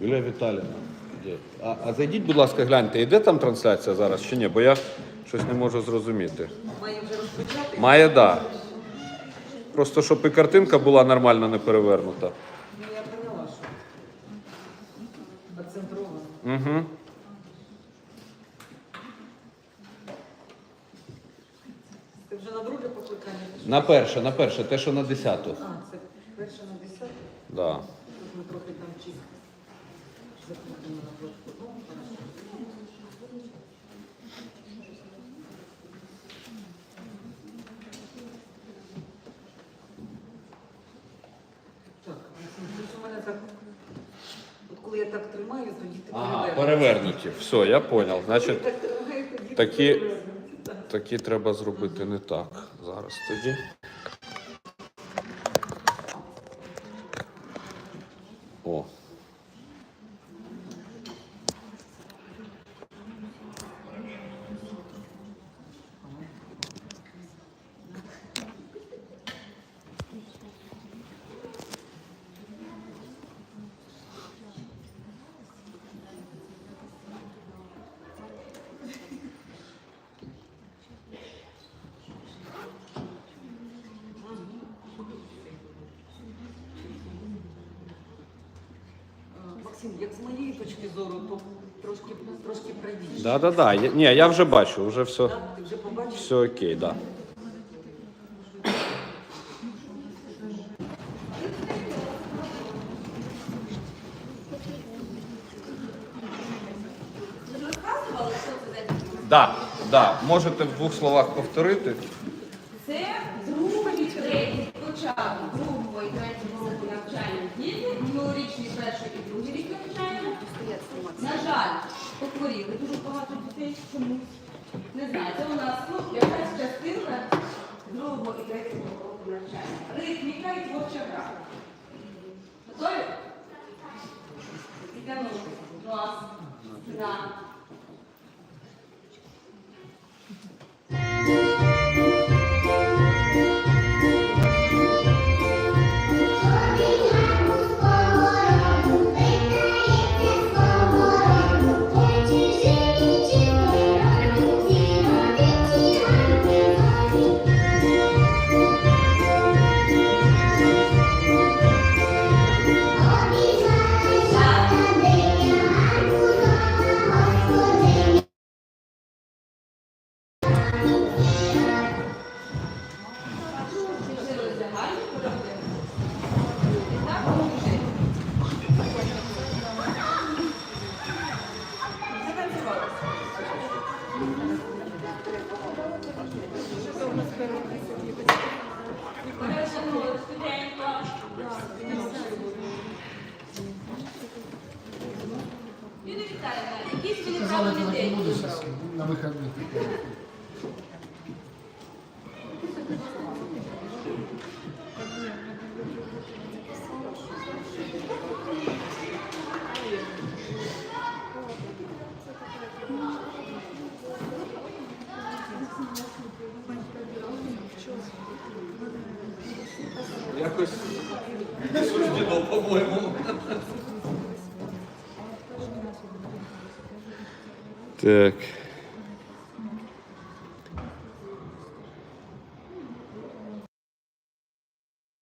Юлія Віталіївна. А, а зайдіть, будь ласка, гляньте, йде там трансляція зараз чи ні? Бо я щось не можу зрозуміти. Має вже розпочати. Має, да. Просто щоб і картинка була нормально не перевернута. Ну я поняла, що. Оцентровано. Угу. Ти вже на друге покликання? На перше, на перше, те, що на десяту. А, це перше на десяте. Да. Тут ми трохи там чисто. Коли я так тримаю, тоді ти Ага, перевернуті. Все, я зрозумів. Значить, Так тримаю, тоді такі- так. такі треба зробити не так. Зараз тоді. О. як з моєї точки зору, то трошки, трошки правіше. Да, да, да. Я, ні, я вже бачу, вже все, Так? Ти вже побачив? все окей, да. Да, да. Можете в двох словах повторити. Це другий, третій початок другого і третього року навчання діти, минулорічний перший і другий рік. На жаль, похворіли дуже багато дітей чомусь. Не знаю, це у нас ну, якась частина другого і третього року навчання. Ритміка і творча гра. День буде вибрали? щас на вихідних. Якось не суждено, по-моєму. Так.